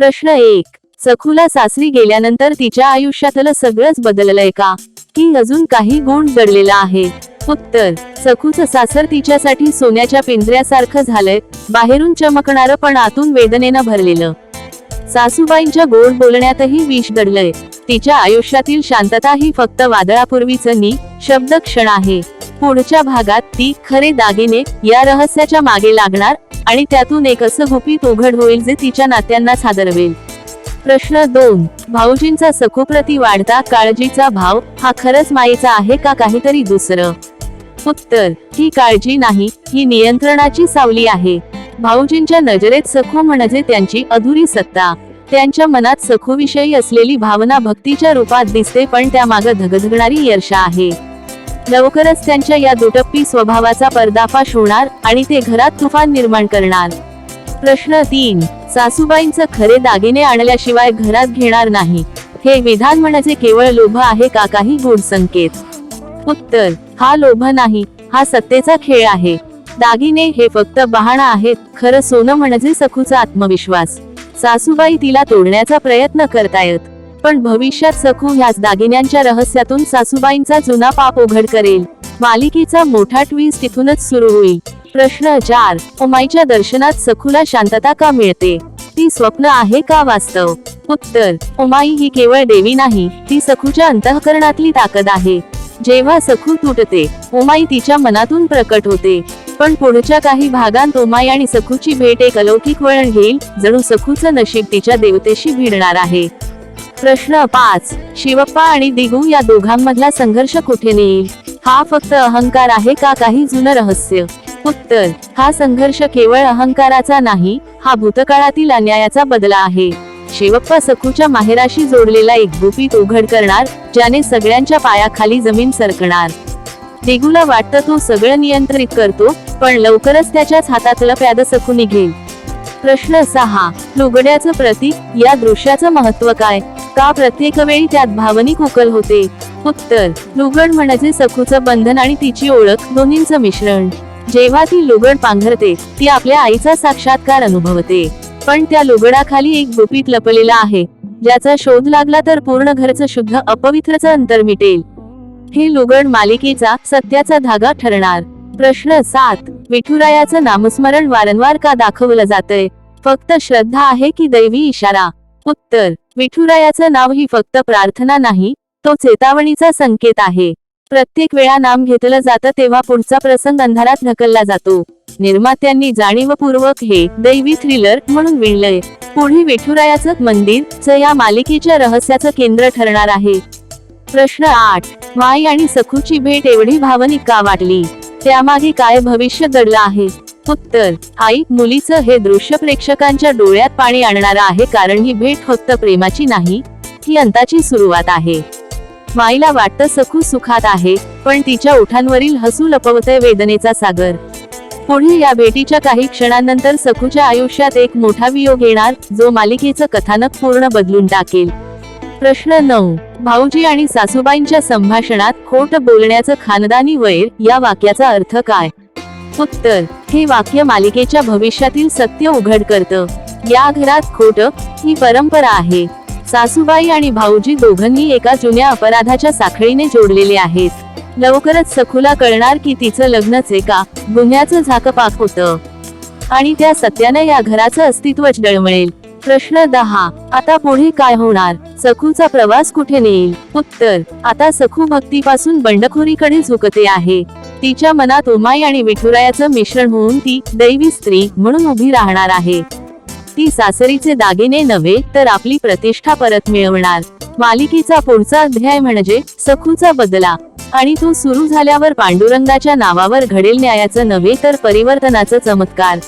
प्रश्न एक. सखूला सासरी गेल्यानंतर तिच्या आयुष्यातलं सगळंच बदललंय का? की अजून काही गुण दडलेला आहे. उत्तर. सखूचं सासर तिच्यासाठी सोन्याच्या पिंजऱ्यासारखं झालंय. बाहेरून चमकणारं पण आतून वेदनेनं भरलेलं. सासूबाईंच्या गोड बोलण्यातही विष दडलंय तिच्या आयुष्यातील शांतता ही फक्त वादळापूर्वीच नी शब्द क्षण आहे. पुढच्या भागात ती खरे दागिने या रहस्याच्या मागे लागणार आणि त्यातून एक असं गुपित उघड होईल जे तिच्या नात्यांना सादरवेल. प्रश्न दोन. भाऊजींचा सखोप्रती वाढता काळजीचा भाव हा खरंच मायेचा आहे का काहीतरी दुसरं? उत्तर. ही काळजी नाही ही नियंत्रणाची सावली आहे. भाऊजींच्या नजरेत सखो म्हणजे त्यांची अधुरी सत्ता. त्यांच्या मनात सखोविषयी असलेली भावना भक्तीच्या रूपात दिसते पण त्यामागं धगधगणारी यर्षा आहे. लवकरच त्यांच्या या दुटप्पी स्वभावाचा पर्दाफाश होणार आणि ते घरात तुफान निर्माण करणार. प्रश्न तीन सासूबाईंचं खरे दागिने आणल्याशिवाय घरात घेणार नाही. हे विधान म्हणजे केवळ लोभ आहे का काही गूढ संकेत? उत्तर हा लोभ नाही हा सत्तेचा खेळ आहे. दागिने हे फक्त बहाणा आहेत खरं सोनं म्हणजे सखूचा आत्मविश्वास. सासूबाई तिला तोडण्याचा प्रयत्न करतायत. पण भविष्यात सखू ह्याच दागिन्यांच्या रहस्यातून सासूबाईंचा जुना पाप उघड करेल. मालिकेचा मोठा ट्विस्ट तिथूनच सुरू होईल. प्रश्न चार उमाईच्या दर्शनात सखूला शांतता का मिळते? ती स्वप्न आहे का वास्तव? उत्तर उमाई ही केवळ देवी नाही ती सखूच्या अंतःकरणातली ताकद आहे. जेव्हा सखू तुटते उमाई तिच्या मनातून प्रकट होते. पण पुढच्या काही भागांत उमाई आणि सखूची भेट एक अलौकिक वळण घेईल जणू सखूचं नशीब तिच्या देवतेशी भिडणार आहे. प्रश्न पाच. शिवप्पा आणि दिगू या दोघांमधला संघर्ष कुठे नेईल? हा फक्त अहंकार आहे का काही जुनं रहस्य? उत्तर हा संघर्ष केवळ अहंकाराचा नाही हा भूतकाळातील अन्यायाचा बदला आहे. शिवप्पा सखूच्या माहेराशी जोडलेला एक गुपित उघड करणार ज्याने सगळ्यांच्या पायाखाली जमीन सरकणार. दिगूला वाटतं तो सगळं नियंत्रित करतो पण लवकरच त्याच्याच हातातलं प्याद सखू निघेल. प्रश्न सहा. लुगड्याचं प्रतीक या दृश्याचं महत्त्व काय? का प्रत्येक वेळी त्यात भावनिक उकल होते? उत्तर लुगड म्हणजे सखूचं बंधन आणि तिची ओळख दोन्हींचं मिश्रण. जेव्हा ती लुगड पांघरते ती आपल्या आईचा साक्षात्कार अनुभवते. पण त्या लुगडाखाली एक गुपित लपलेला आहे. ज्याचा शोध लागला तर पूर्ण घरचं शुद्ध अपवित्रचं अंतर मिटेल. हे लुगड मालिकेचा सत्याचा धागा ठरणार. प्रश्न सात विठुरायाचं नामस्मरण वारंवार का दाखवलं जातंय? फक्त श्रद्धा आहे की दैवी इशारा? उत्तर विठुरायाचं नाव ही फक्त प्रार्थना नाही तो चेतावणीचा संकेत आहे. प्रत्येक वेळा नाम घेतलं जातं तेव्हा पुढचा प्रसंग अंधारात ढकलला जातो. निर्मात्यांनी जाणीवपूर्वक हे दैवी थ्रिलर म्हणून विणलंय. पुढे विठुरायाचं मंदिर या मालिकेच्या रहस्याचं केंद्र ठरणार आहे. प्रश्न आठ माई आणि सखूची भेट एवढी भावनिक का वाटली? त्यामागे काय भविष्य दडलं आहे? उत्तर आई मुलीचं हे दृश्य प्रेक्षकांच्या डोळ्यात पाणी आणणारं आहे कारण ही भेट फक्त प्रेमाची नाही ही अंताची सुरुवात आहे. माईला वाटतं सखू सुखात आहे पण तिच्या ओठांवरील हसू लपवतय वेदनेचा सागर. पुढे या भेटीच्या काही क्षणांनंतर सखूच्या आयुष्यात एक मोठा वियोग येणार जो मालिकेचं कथानक पूर्ण बदलून टाकेल. प्रश्न नऊ भाऊजी आणि सासूबाईंच्या संभाषणात खोट बोलण्याचं खानदानी वैर या वाक्याचा अर्थ काय? उत्तर हे वाक्य मालिकेच्या भविष्यातील सत्य उघड करतं. या घरात खोट ही परंपरा आहे. सासूबाई आणि भाऊजी दोघांनी एका जुन्या अपराधाच्या साखळीने जोडलेले आहेत. लवकरच सखूला कळणार की तिचं लग्नच एका गुन्ह्याचं झाकपाक होतं. आणि त्या सत्याने या घराचं अस्तित्वच डळमळेल प्रश्न दहा आता पुढे काय होणार? सखूचा प्रवास कुठे नेईल? उत्तर आता सखू भक्तीपासून बंडखोरीकडे झुकते आहे. तिच्या मनात उमाई आणि विठुरायाचं मिश्रण होऊन ती दैवी स्त्री म्हणून उभी राहणार आहे. ती सासरीचे दागिने नव्हे तर आपली प्रतिष्ठा परत मिळवणार. मालिकेचा पुढचा अध्याय म्हणजे सखूचा बदला. आणि तो सुरू झाल्यावर पांडुरंगाच्या नावावर घडेल न्यायाचं नव्हे तर परिवर्तनाचा चमत्कार.